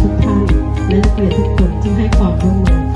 ทุกท่านและนักเรียนทุกคนที่ให้ความร่วมมือ